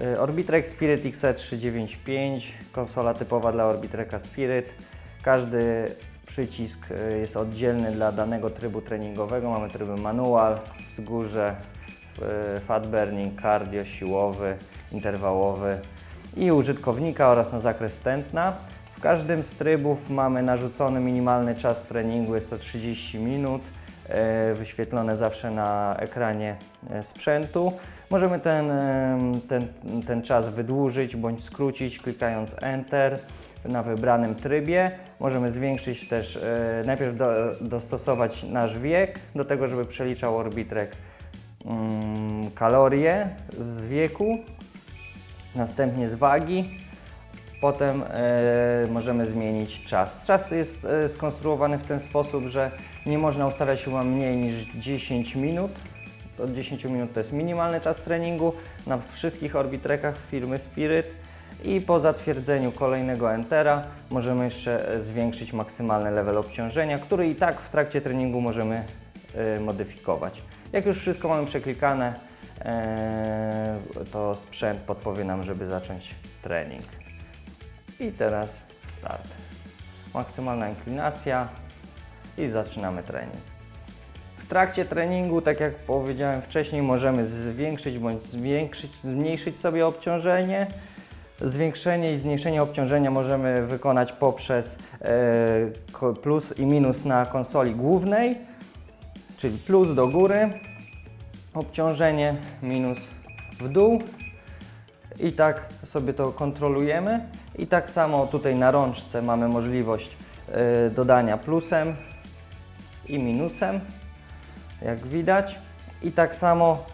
Y, Orbitrek Spirit XE395, konsola typowa dla Orbitreka Spirit. Każdy przycisk y, jest oddzielny dla danego trybu treningowego. Mamy tryby manual, wzgórze, fat burning, cardio, siłowy, interwałowy i użytkownika oraz na zakres tętna. W każdym z trybów mamy narzucony minimalny czas treningu, jest to 30 minut, e, wyświetlone zawsze na ekranie e, sprzętu. Możemy ten, ten, ten czas wydłużyć bądź skrócić klikając Enter na wybranym trybie. Możemy zwiększyć też, e, najpierw do, dostosować nasz wiek do tego, żeby przeliczał Orbitrek mm, kalorie z wieku, następnie z wagi. Potem e, możemy zmienić czas. Czas jest e, skonstruowany w ten sposób, że nie można ustawiać chyba mniej niż 10 minut. Od 10 minut to jest minimalny czas treningu na wszystkich orbitrekach firmy Spirit. I po zatwierdzeniu kolejnego Entera możemy jeszcze e, zwiększyć maksymalny level obciążenia, który i tak w trakcie treningu możemy e, modyfikować. Jak już wszystko mamy przeklikane, e, to sprzęt podpowie nam, żeby zacząć trening. I teraz start. Maksymalna inklinacja i zaczynamy trening. Trakcie treningu, tak jak powiedziałem wcześniej, możemy zwiększyć bądź zwiększyć, zmniejszyć sobie obciążenie. Zwiększenie i zmniejszenie obciążenia możemy wykonać poprzez e, plus i minus na konsoli głównej, czyli plus do góry, obciążenie minus w dół i tak sobie to kontrolujemy. I tak samo tutaj na rączce mamy możliwość y, dodania plusem i minusem, jak widać. I tak samo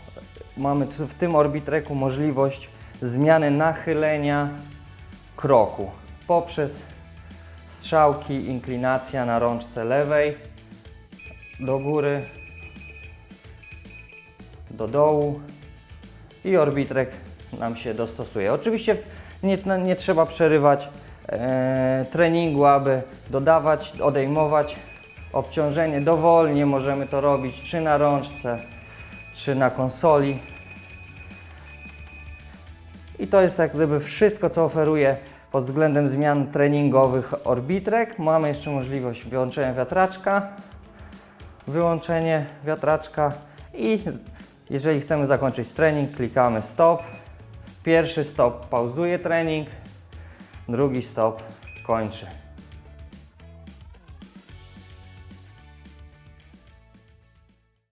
mamy w tym orbitreku możliwość zmiany nachylenia kroku poprzez strzałki, inklinacja na rączce lewej do góry, do dołu i orbitrek nam się dostosuje. Oczywiście nie, nie trzeba przerywać e, treningu, aby dodawać, odejmować obciążenie. Dowolnie możemy to robić, czy na rączce, czy na konsoli. I to jest jak gdyby wszystko, co oferuje pod względem zmian treningowych orbitrek. Mamy jeszcze możliwość wyłączenia wiatraczka, wyłączenie wiatraczka i jeżeli chcemy zakończyć trening, klikamy stop. Pierwszy stop pauzuje trening, drugi stop kończy.